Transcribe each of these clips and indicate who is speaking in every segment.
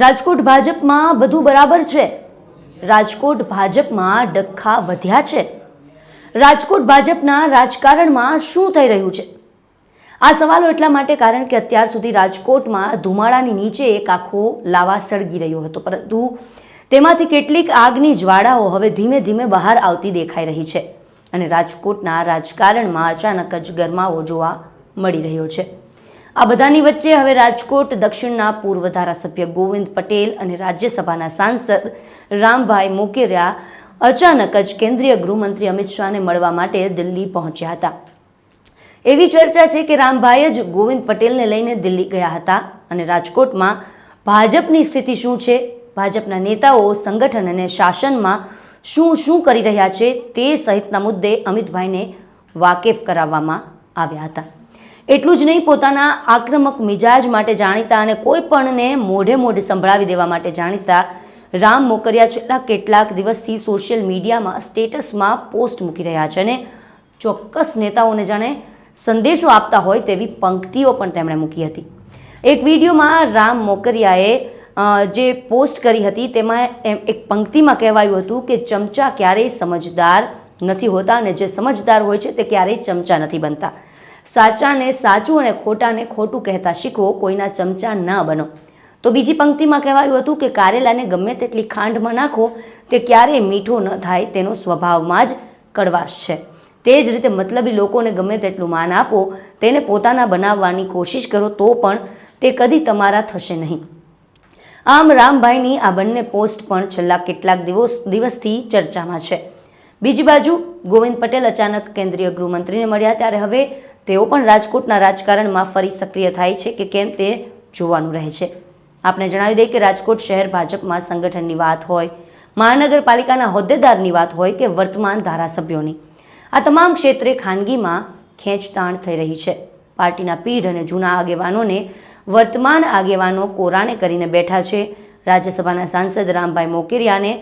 Speaker 1: રાજકોટ ભાજપમાં બધું બરાબર છે. રાજકોટ ભાજપમાં ડખ્ખા વધ્યા છે. રાજકોટ ભાજપના રાજકારણમાં શું થઈ રહ્યું છે? આ સવાલો એટલા માટે કારણ કે અત્યાર સુધી રાજકોટમાં ધુમાડાની નીચે એક આખો લાવા સળગી રહ્યો હતો. પરંતુ તેમાંથી કેટલીક આગની જ્વાળાઓ હવે ધીમે ધીમે બહાર આવતી દેખાઈ રહી છે અને રાજકોટના રાજકારણમાં અચાનક જ ગરમાવો જોવા મળી રહ્યો છે. આ બધાની વચ્ચે હવે રાજકોટ, દક્ષિણના પૂર્વ ધારાસભ્ય ગોવિંદ પટેલ અને રાજ્યસભાના સાંસદ રામભાઈ મોકેરિયા અચાનક જ કેન્દ્રીય ગૃહમંત્રી અમિત શાહને મળવા માટે દિલ્હી પહોંચ્યા હતા. એવી ચર્ચા છે કે રામભાઈ જ ગોવિંદ પટેલને લઈને દિલ્હી ગયા હતા અને રાજકોટમાં ભાજપની સ્થિતિ શું છે? ભાજપના નેતાઓ સંગઠન અને શાસનમાં શું શું કરી રહ્યા છે તે સહિતના મુદ્દે અમિતભાઈને વાકેફ કરાવવામાં આવ્યા હતા. એટલું જ નહીં, પોતાના આક્રમક મિજાજ માટે જાણીતા અને કોઈ પણને મોઢે મોઢે સંભળાવી દેવા માટે જાણીતા રામ મોકરિયા છેલ્લા કેટલાક દિવસથી સોશિયલ મીડિયામાં સ્ટેટસમાં પોસ્ટ મૂકી રહ્યા છે અને ચોક્કસ નેતાઓને જાણે સંદેશો આપતા હોય તેવી પંક્તિઓ પણ તેમણે મૂકી હતી. એક વિડીયોમાં રામ મોકરિયાએ જે પોસ્ટ કરી હતી તેમાં એક પંક્તિમાં કહેવાયું હતું કે ચમચા ક્યારેય સમજદાર નથી હોતા અને જે સમજદાર હોય છે તે ક્યારેય ચમચા નથી બનતા. સાચાને સાચું અને ખોટાને ખોટું કહેતા શીખવો કોઈના ચમચા ન બનો. તો બીજી પંક્તિમાં કહેવાયું હતું કે કારેલાને ગમે તેટલી ખાંડમાં નાખો, તે ક્યારેય મીઠો ન થાય, તેનો સ્વભાવમાં જ કડવાશ છે. તે જ રીતે મતલબી લોકોને ગમે તેટલું માન આપો, તેને પોતાના બનાવવાની કોશિશ કરો, તો પણ તે કદી તમારા થશે નહીં. આમ રામભાઈની આ બંને પોસ્ટ પણ છેલ્લા કેટલાક દિવસ, દિવસથી ચર્ચામાં છે. બીજી બાજુ ગોવિંદ પટેલ અચાનક કેન્દ્રીય ગૃહમંત્રીને મળ્યા, ત્યારે હવે તેઓ પણ રાજકોટના રાજકારણમાં ફરી સક્રિય થાય છે કે કેમ તે જોવાનું રહે છે. આપણે જણાવી દઈએ કે રાજકોટ શહેર ભાજપમાં સંગઠનની વાત હોય, મહાનગરપાલિકાના હોદ્દેદારની વાત હોય કે વર્તમાન ધારાસભ્યોની. આ તમામ ક્ષેત્રે ખાનગીમાં ખેંચતાણ થઈ રહી છે. પાર્ટીના પીઢ અને જૂના આગેવાનોને વર્તમાન આગેવાનો કોરાણે કરીને બેઠા છે. રાજ્યસભાના સાંસદ રામભાઈ મોકેરિયાને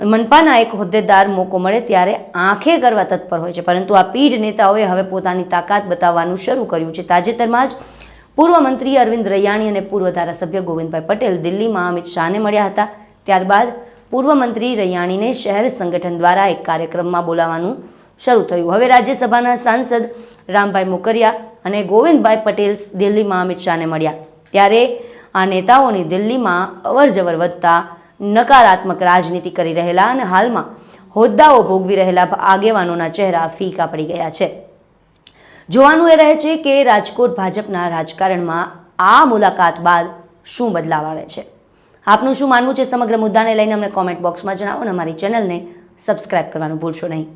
Speaker 1: મનપાના એક હોદ્દેદાર મોકો મળે ત્યારે આંખે કરવા તત્પર હોય છે. પરંતુ આ પીઢ નેતાઓએ હવે પોતાની તાકાત બતાવવાનું શરૂ કર્યું છે. તાજેતરમાં જ પૂર્વ મંત્રી અરવિંદ રૈયાણી અને પૂર્વ ધારાસભ્ય ગોવિંદભાઈ પટેલ દિલ્હીમાં અમિત શાહને મળ્યા હતા. ત્યારબાદ પૂર્વ મંત્રી રૈયાણીને શહેર સંગઠન દ્વારા એક કાર્યક્રમમાં બોલાવવાનું શરૂ થયું. હવે રાજ્યસભાના સાંસદ રામભાઈ મોકરિયા અને ગોવિંદભાઈ પટેલ દિલ્હીમાં અમિત શાહને મળ્યા. ત્યારે આ નેતાઓની દિલ્હીમાં અવરજવર વધતા નકારાત્મક રાજનીતિ કરી રહેલા અને હાલમાં હોદ્દાઓ ભોગવી રહેલા આગેવાનોના ચહેરા ફીકા પડી ગયા છે. જોવાનું એ રહે છે કે રાજકોટ ભાજપના રાજકારણમાં આ મુલાકાત બાદ શું બદલાવ આવે છે. આપનું શું માનવું છે સમગ્ર મુદ્દાને લઈને અમને કોમેન્ટ બોક્સમાં જણાવો અને અમારી ચેનલને સબસ્ક્રાઇબ કરવાનું ભૂલશો નહીં.